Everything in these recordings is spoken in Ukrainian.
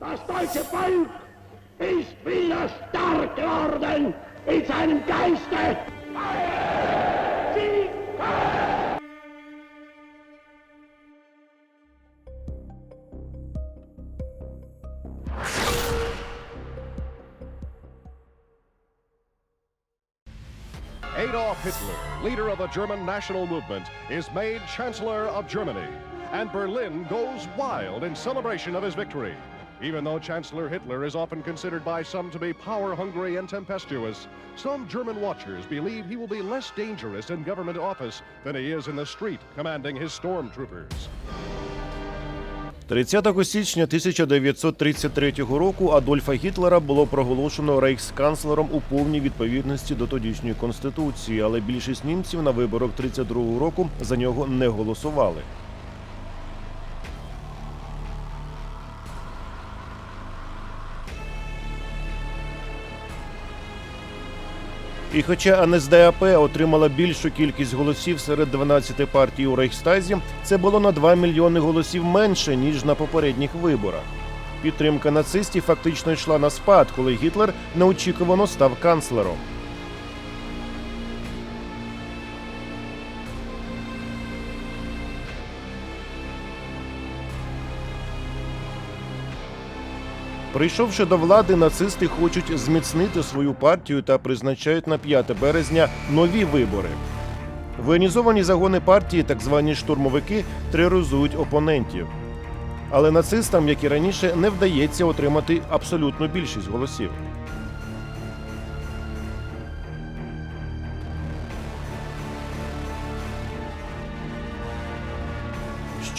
Das deutsche Volk ist wieder stark geworden in seinem Geiste. Adolf Hitler, leader of the German national movement, is made Chancellor of Germany. And Berlin goes wild in celebration of his victory. Even though Chancellor Hitler is often considered by some to be power hungry and tempestuous, some German watchers believe he will be less dangerous in government office than he is in the street commanding his stormtroopers. 30 січня 1933 року Адольфа Гітлера було проголошено рейхсканцлером у повній відповідності до тодішньої конституції, але більшість німців на виборах 32 року за нього не голосували. І хоча НСДАП отримала більшу кількість голосів серед 12 партій у Рейхстазі, це було на 2 мільйони голосів менше ніж на попередніх виборах. Підтримка нацистів фактично йшла на спад, коли Гітлер неочікувано став канцлером. Прийшовши до влади, нацисти хочуть зміцнити свою партію та призначають на 5 березня нові вибори. Воєнізовані загони партії, так звані штурмовики, тероризують опонентів. Але нацистам, як і раніше, не вдається отримати абсолютну більшість голосів.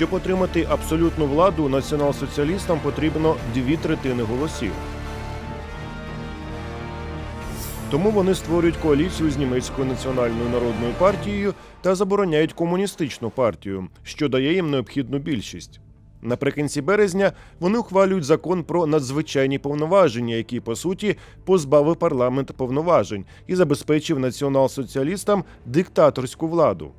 Щоб отримати абсолютну владу, націонал-соціалістам потрібно дві третини голосів. Тому вони створюють коаліцію з німецькою національною народною партією та забороняють комуністичну партію, що дає їм необхідну більшість. Наприкінці березня вони ухвалюють закон про надзвичайні повноваження, який по суті позбавив парламент повноважень і забезпечив націонал-соціалістам диктаторську владу.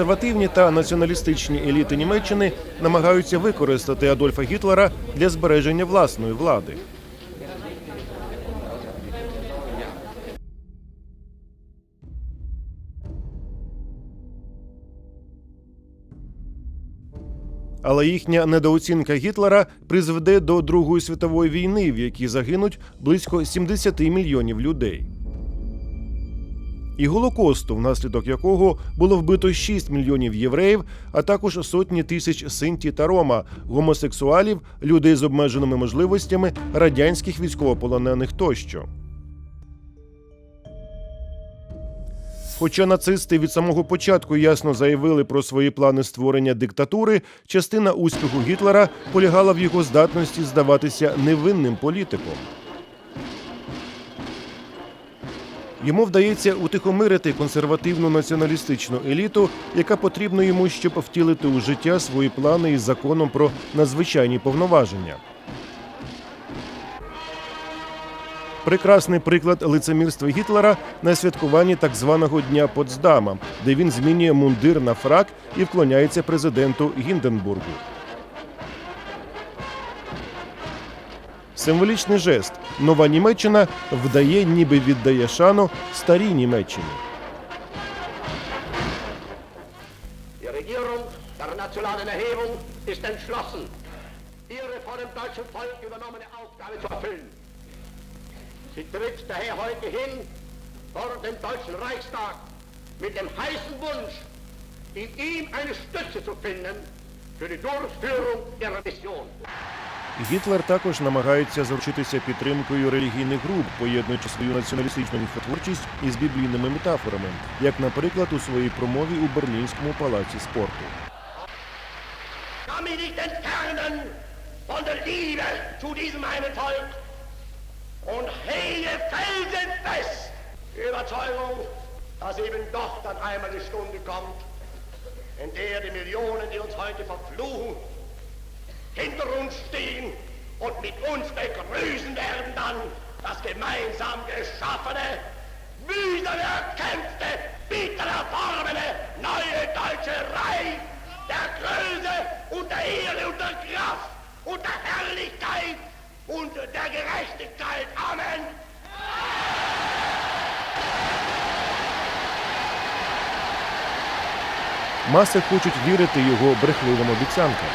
Консервативні та націоналістичні еліти Німеччини намагаються використати Адольфа Гітлера для збереження власної влади. Але їхня недооцінка Гітлера призведе до Другої світової війни, в якій загинуть близько 70 мільйонів людей. І Голокосту, внаслідок якого було вбито 6 мільйонів євреїв, а також сотні тисяч синті та рома, гомосексуалів, людей з обмеженими можливостями, радянських військовополонених тощо. Хоча нацисти від самого початку ясно заявили про свої плани створення диктатури, частина успіху Гітлера полягала в його здатності здаватися невинним політиком. Йому вдається утихомирити консервативну націоналістичну еліту, яка потрібна йому, щоб втілити у життя свої плани із законом про надзвичайні повноваження. Прекрасний приклад лицемірства Гітлера на святкуванні так званого дня Потсдама, де він змінює мундир на фрак і вклоняється президенту Гінденбургу. Символічний жест. Нова Німеччина вдає, ніби віддає шану старій Німеччині. Die Regierung der nationalen Erhebung ist entschlossen, ihre von dem deutschen Volk übernommene Aufgabe zu erfüllen. Sie tritt daher heute hin vor den Deutschen Reichstag mit dem heißen Wunsch, in ihm eine Stütze zu finden für die Durchführung ihrer Mission. Гітлер також намагається заручитися підтримкою релігійних груп, поєднуючи свою націоналістичну міфотворчість із біблійними метафорами, як, наприклад, у своїй промові у Берлінському палаці спорту. die Millionen, die uns heute verfluchen, hinter uns stehen und mit uns begrüßen werden dann das gemeinsam geschaffene, mühsam erkämpfte, bitter erworbene neue deutsche Reich der Größe und der Ehre und der Kraft und der Herrlichkeit und der Gerechtigkeit. Amen. Маси хочуть вірити його брехливим обіцянкам.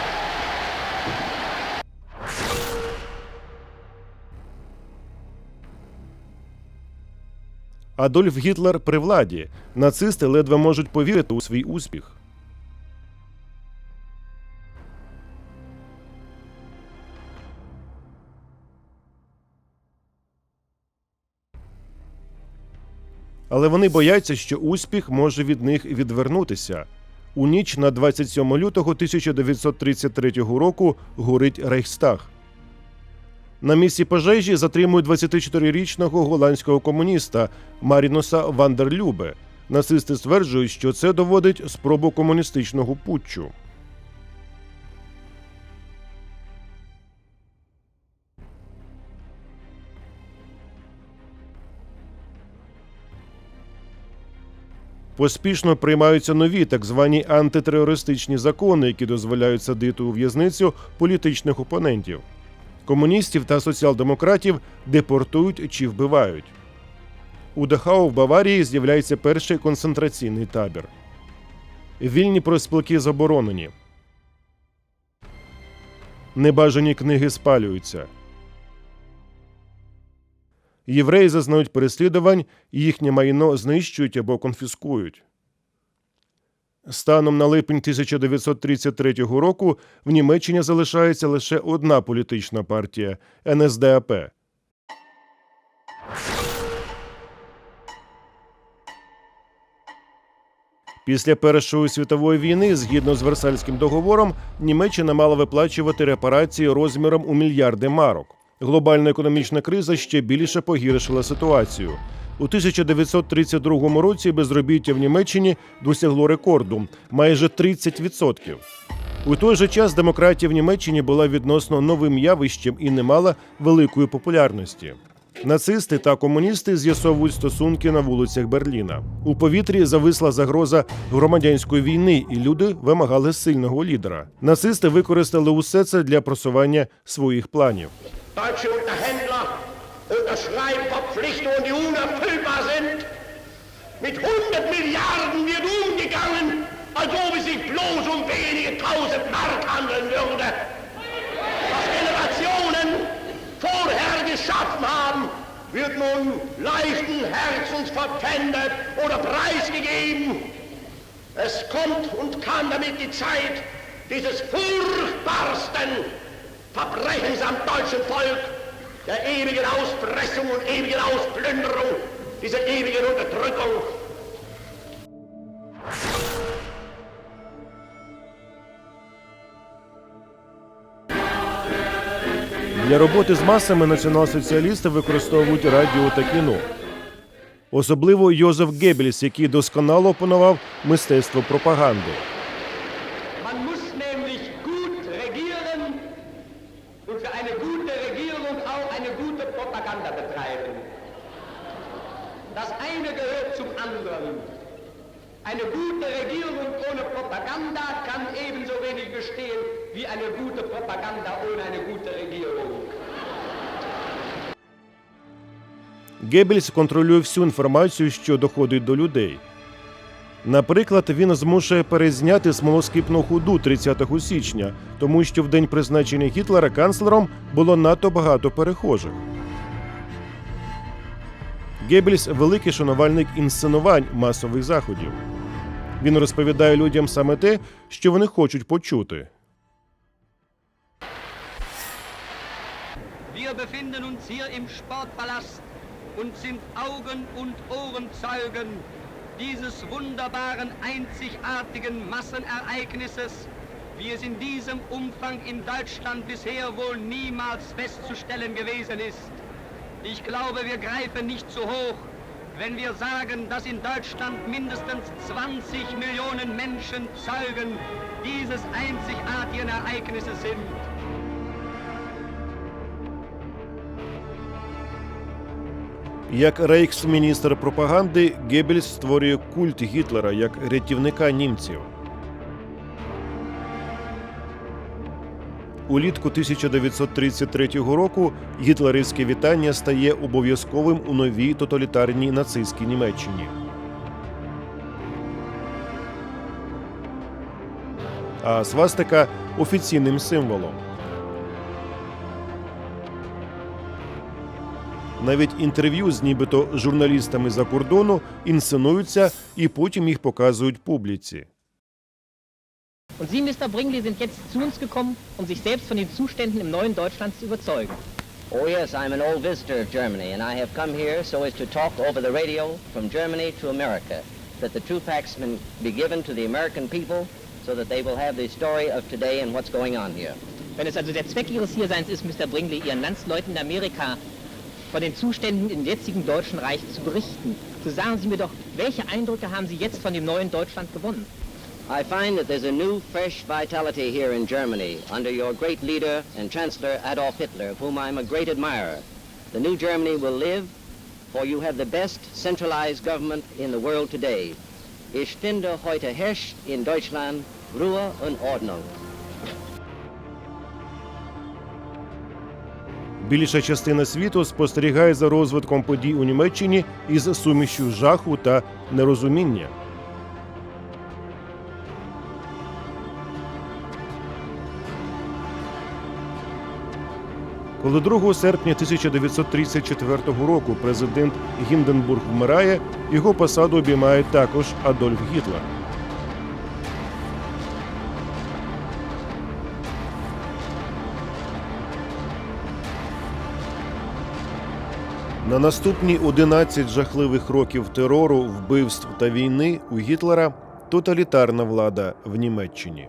Адольф Гітлер при владі. Нацисти ледве можуть повірити у свій успіх. Але вони бояться, що успіх може від них відвернутися. У ніч на 27 лютого 1933 року горить Рейхстаг. На місці пожежі затримують 24-річного голландського комуніста Марінуса Вандерлюбе. Нацисти стверджують, що це доводить спробу комуністичного путчу. Поспішно приймаються нові так звані антитерористичні закони, які дозволяють садити у в'язницю політичних опонентів. Комуністів та соціал-демократів депортують чи вбивають. У Дахау в Баварії з'являється перший концентраційний табір. Вільні проспілки заборонені. Небажані книги спалюються. Євреї зазнають переслідувань, і їхнє майно знищують або конфіскують. Станом на липень 1933 року в Німеччині залишається лише одна політична партія НСДАП. Після Першої світової війни, згідно з Версальським договором, Німеччина мала виплачувати репарації розміром у мільярди марок. Глобальна економічна криза ще більше погіршила ситуацію. У 1932 році безробіття в Німеччині досягло рекорду майже 30%. У той же час демократія в Німеччині була відносно новим явищем і не мала великої популярності. Нацисти та комуністи з'ясовують стосунки на вулицях Берліна. У повітрі зависла загроза громадянської війни, і люди вимагали сильного лідера. Нацисти використали усе це для просування своїх планів. Unterschreiben Verpflichtungen, die unerfüllbar sind. Mit 100 Milliarden wird umgegangen, als ob es sich bloß um wenige tausend Mark handeln würde. Was Generationen vorher geschaffen haben, wird nun leichten Herzens verpfändet oder preisgegeben. Es kommt und kam damit die Zeit dieses furchtbarsten Verbrechens am deutschen Volk, der ewigen Auspressung und ewigen Ausplünderung, dieser ewigen Unterdrückung. Для роботи з масами націонал-соціалісти використовують радіо та кіно. Особливо Йозеф Геббельс, який досконало опанував мистецтво пропаганди. Man muss nämlich gut regieren und für eine gute Regierung auch eine gute Propaganda betreiben. Das eine gehört zum anderen. Eine gute Regierung ohne Propaganda kann ebenso wenig bestehen wie eine gute Propaganda ohne eine gute Regierung. Геббельс контролює всю інформацію, що доходить до людей. Наприклад, він змушує перезняти смолоскипну худу 30 січня, тому що в день призначення Гітлера канцлером було надто багато перехожих. Геббельс – великий шанувальник інсценувань масових заходів. Він розповідає людям саме те, що вони хочуть почути. Befinden uns hier im Sportpalast und sind Augen und Ohrenzeugen dieses wunderbaren, einzigartigen Massenereignisses, wie es in diesem Umfang in Deutschland bisher wohl niemals festzustellen gewesen ist. Ich glaube, wir greifen nicht zu hoch, wenn wir sagen, dass in Deutschland mindestens 20 Millionen Menschen Zeugen dieses einzigartigen Ereignisses sind. Як рейхсміністр пропаганди, Геббельс створює культ Гітлера як рятівника німців. Улітку 1933 року гітлерівське вітання стає обов'язковим у новій тоталітарній нацистській Німеччині. А свастика офіційним символом. Навіть інтерв'ю з нібито журналістами за кордону інсценуються і потім їх показують публіці. Und Sie, Mr. Bringley, sind jetzt zu uns gekommen, um sich selbst von den Zuständen im neuen Deutschland zu überzeugen. Oh yes, I'm an old visitor of Germany, and I have come here so as to talk over the radio from Germany to America, that the true facts can be given to the American people so that they will have the story of today and what's going on here. Wenn es also der Zweck Ihres Hierseins ist, Mr. Bringley, Ihren Landsleuten in Amerika von den Zuständen im jetzigen Deutschen Reich zu berichten, so sagen Sie mir doch, welche Eindrücke haben Sie jetzt von dem neuen Deutschland gewonnen? I find that there's a new, fresh vitality here in Germany under your great leader and Chancellor Adolf Hitler, of whom I'm a great admirer. The new Germany will live, for you have the best centralized government in the world today. Ich finde heute herrscht in Deutschland Ruhe und Ordnung. Більша частина світу спостерігає за розвитком подій у Німеччині із сумішю жаху та нерозуміння. Коли 2 серпня 1934 року президент Гінденбург вмирає, його посаду обіймає також Адольф Гітлер. На наступні 11 жахливих років терору, вбивств та війни у Гітлера тоталітарна влада в Німеччині.